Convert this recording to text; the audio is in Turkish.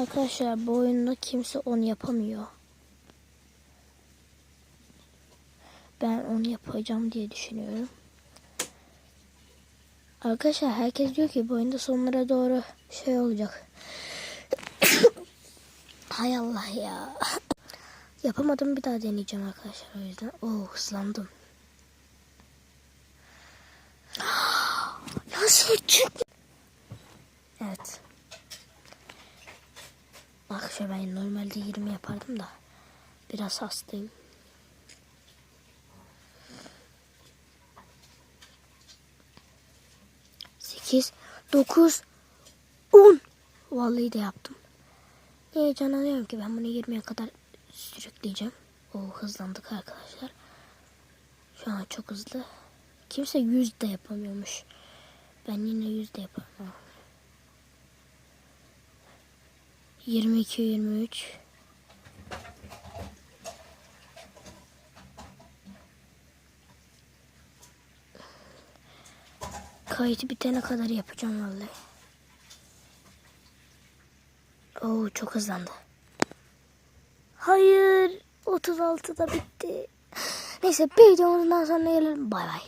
Arkadaşlar bu oyunda kimse onu yapamıyor. Ben onu yapacağım diye düşünüyorum. Arkadaşlar herkes diyor ki bu oyunda sonlara doğru şey olacak. Hay Allah ya. Yapamadım bir daha deneyeceğim arkadaşlar o yüzden. Oo hızlandım. Nasıl çık? Evet. Arkadaşlar ben normalde 20 yapardım da biraz hastayım. Sekiz, dokuz, on. Vallahi de yaptım. Niye heyecanlanıyorum ki ben bunu 20'ye kadar sürükleyeceğim. O hızlandık arkadaşlar. Şu an çok hızlı. Kimse 100 de yapamıyormuş. Ben yine 100 de 22 23 Kayıt bitene kadar yapacağım vallahi. Oo çok hızlandı. Hayır 36'da bitti. Neyse bir videomuzdan sonra gelelim. Bay bay.